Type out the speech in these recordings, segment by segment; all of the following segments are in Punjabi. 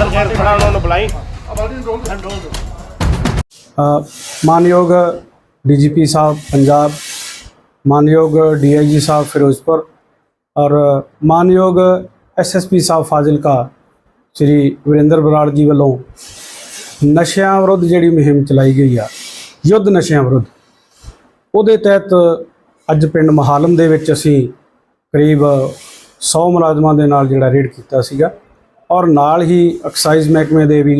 ਅੰਦਰ ਗੈਰ ਖੜਾ ਉਹਨਾਂ ਨੂੰ ਬੁਲਾਈ। ਮਾਨਯੋਗ ਡੀਜੀਪੀ ਸਾਹਿਬ ਪੰਜਾਬ, ਮਾਨਯੋਗ ਡੀਆਈਜੀ ਸਾਹਿਬ ਫਿਰੋਜ਼ਪੁਰ ਔਰ ਮਾਨਯੋਗ ਐਸਐਸਪੀ ਸਾਹਿਬ ਫਾਜ਼ਿਲਕਾ, ਸ਼੍ਰੀ ਵਰਿੰਦਰ ਬਰਾੜ ਜੀ ਵੱਲੋਂ ਨਸ਼ਿਆਂ ਵਿਰੁੱਧ ਜਿਹੜੀ ਮੁਹਿੰਮ ਚਲਾਈ ਗਈ ਆ, ਯੁੱਧ ਨਸ਼ਿਆਂ ਵਿਰੁੱਧ, ਉਹਦੇ ਤਹਿਤ ਅੱਜ ਪਿੰਡ ਮਹਾਲਮ ਦੇ ਵਿੱਚ ਅਸੀਂ ਕਰੀਬ 100 ਮੁਲਾਜ਼ਮਾਂ ਦੇ ਨਾਲ ਜਿਹੜਾ ਰੇਡ ਕੀਤਾ ਸੀਗਾ। ਔਰ ਨਾਲ ਹੀ ਐਕਸਾਈਜ਼ ਮਹਿਕਮੇ ਦੇ ਵੀ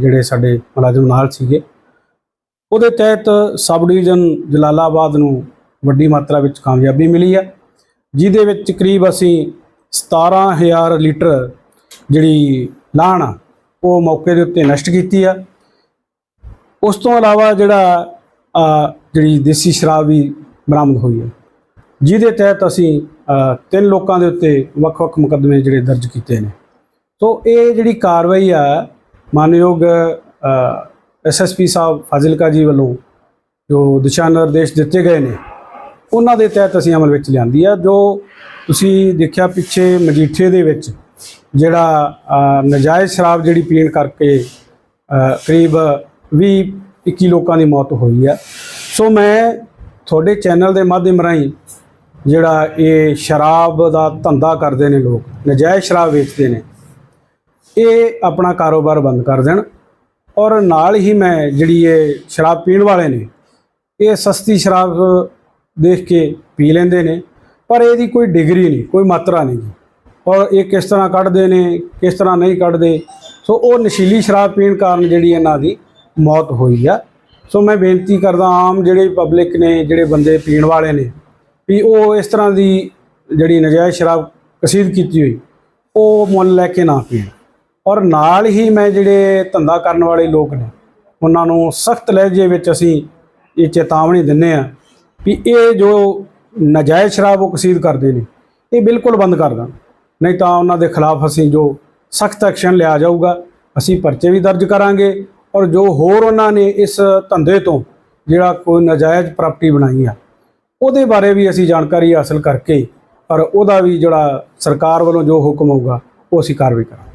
ਜਿਹੜੇ ਸਾਡੇ ਮੁਲਾਜ਼ਮ ਨਾਲ ਸੀਗੇ। ਉਹਦੇ ਤਹਿਤ ਸਬ ਡਿਵੀਜ਼ਨ ਜਲਾਲਾਬਾਦ ਨੂੰ ਵੱਡੀ ਮਾਤਰਾ ਵਿੱਚ ਕਾਮਯਾਬੀ ਮਿਲੀ ਹੈ ਜਿਹਦੇ ਵਿੱਚ ਕਰੀਬ ਅਸੀਂ 17000 ਲੀਟਰ ਜਿਹੜੀ ਲਾਹਣ ਆ, ਉਹ ਮੌਕੇ ਦੇ ਉੱਤੇ ਨਸ਼ਟ ਕੀਤੀ ਆ। ਉਸ ਤੋਂ ਇਲਾਵਾ ਜਿਹੜਾ ਜਿਹੜੀ ਦੇਸੀ ਸ਼ਰਾਬ ਵੀ ਬਰਾਮਦ ਹੋਈ ਹੈ ਜਿਹਦੇ ਤਹਿਤ ਅਸੀਂ ਤਿੰਨ ਲੋਕਾਂ ਦੇ ਉੱਤੇ ਵੱਖ-ਵੱਖ ਮੁਕੱਦਮੇ ਜਿਹੜੇ ਦਰਜ ਕੀਤੇ ਨੇ। ਸੋ ਇਹ ਜਿਹੜੀ ਕਾਰਵਾਈ ਆ ਮਾਨਯੋਗ ਐਸਐਸਪੀ ਸਾਹਿਬ ਫਾਜ਼ਿਲਕਾ ਜੀ ਵੱਲੋਂ ਜੋ ਦਿਸ਼ਾ ਨਿਰਦੇਸ਼ ਦਿੱਤੇ ਗਏ ਨੇ ਉਹਨਾਂ ਦੇ ਤਹਿਤ ਅਸੀਂ ਅਮਲ ਵਿੱਚ ਲਿਆਂਦੀ ਆ ਜੋ ਤੁਸੀਂ ਦੇਖਿਆ ਪਿੱਛੇ ਮਜੀਠੇ ਦੇ ਵਿੱਚ ਜਿਹੜਾ ਅ, ਨਜਾਇਜ਼ ਸ਼ਰਾਬ ਜਿਹੜੀ ਪੀਣ ਕਰਕੇ ਕਰੀਬ 20 21 ਲੋਕਾਂ ਦੀ ਮੌਤ ਹੋਈ ਆ। ਸੋ ਮੈਂ ਤੁਹਾਡੇ ਚੈਨਲ ਦੇ ਮਾਧਿਅਮ ਰਾਹੀਂ ਜਿਹੜਾ ਇਹ ਸ਼ਰਾਬ ਦਾ ਧੰਦਾ ਕਰਦੇ ਨੇ ਲੋਕ ਨਜਾਇਜ਼ ਸ਼ਰਾਬ ਵੇਚਦੇ ਨੇ ਇਹ ਆਪਣਾ ਕਾਰੋਬਾਰ ਬੰਦ ਕਰ ਦੇਣ ਔਰ ਨਾਲ ਹੀ ਮੈਂ ਜਿਹੜੀ ਇਹ ਸ਼ਰਾਬ ਪੀਣ ਵਾਲੇ ਨੇ, ਇਹ ਸਸਤੀ ਸ਼ਰਾਬ ਦੇਖ ਕੇ ਪੀ ਲੈਂਦੇ ਨੇ, ਪਰ ਇਹਦੀ ਕੋਈ ਡਿਗਰੀ ਨਹੀਂ, ਕੋਈ ਮਾਤਰਾ ਨਹੀਂ ਗੀ। ਔਰ ਇਹ ਕਿਸ ਤਰ੍ਹਾਂ ਕੱਢਦੇ ਨੇ, ਕਿਸ ਤਰ੍ਹਾਂ ਨਹੀਂ ਕੱਢਦੇ, ਸੋ ਉਹ ਨਸ਼ੀਲੀ ਸ਼ਰਾਬ ਪੀਣ ਕਾਰਨ ਜਿਹੜੀ ਇਹਨਾਂ ਦੀ ਮੌਤ ਹੋਈ ਆ ਸੋ ਮੈਂ ਬੇਨਤੀ ਕਰਦਾ ਆਮ ਜਿਹੜੇ ਪਬਲਿਕ ਨੇ, ਜਿਹੜੇ ਬੰਦੇ ਪੀਣ ਵਾਲੇ ਨੇ, ਵੀ ਉਹ ਇਸ ਤਰ੍ਹਾਂ ਦੀ ਜਿਹੜੀ ਨਜਾਇਜ਼ ਸ਼ਰਾਬ ਕਸੀਦ ਕੀਤੀ ਹੋਈ, ਉਹ ਮੁੱਲ ਲੈ ਕੇ ਨਾ ਪੀਣ ਔਰ ਨਾਲ ਹੀ ਮੈਂ ਜਿਹੜੇ ਧੰਦਾ ਕਰਨ ਵਾਲੇ ਲੋਕ ਨੇ, ਉਹਨਾਂ ਨੂੰ ਸਖਤ ਲਹਿਜੇ ਵਿੱਚ ਅਸੀਂ ਇਹ ਚੇਤਾਵਨੀ ਦਿੰਨੇ ਆ ਵੀ ਇਹ ਜੋ ਨਜਾਇਜ਼ ਸ਼ਰਾਬ ਉਹ ਕਸੀਦ ਕਰਦੇ ਨੇ, ਇਹ ਬਿਲਕੁਲ ਬੰਦ ਕਰ ਦੇਣ। ਨਹੀਂ ਤਾਂ ਉਹਨਾਂ ਦੇ ਖਿਲਾਫ ਅਸੀਂ ਜੋ ਸਖਤ ਐਕਸ਼ਨ ਲਿਆ ਜਾਊਗਾ, ਅਸੀਂ ਪਰਚੇ ਵੀ ਦਰਜ ਕਰਾਂਗੇ ਔਰ ਜੋ ਹੋਰ ਉਹਨਾਂ ਨੇ ਇਸ ਧੰਦੇ ਤੋਂ ਜਿਹੜਾ ਕੋਈ ਨਜਾਇਜ਼ ਪ੍ਰਾਪਰਟੀ ਬਣਾਈ ਆ, ਉਹਦੇ ਬਾਰੇ ਵੀ ਅਸੀਂ ਜਾਣਕਾਰੀ ਹਾਸਲ ਕਰਕੇ ਔਰ ਉਹਦਾ ਵੀ ਜਿਹੜਾ ਸਰਕਾਰ ਵੱਲੋਂ ਜੋ ਹੁਕਮ ਹੋਊਗਾ, ਉਹ ਅਸੀਂ ਕਾਰਵਾਈ ਕਰਾਂਗੇ।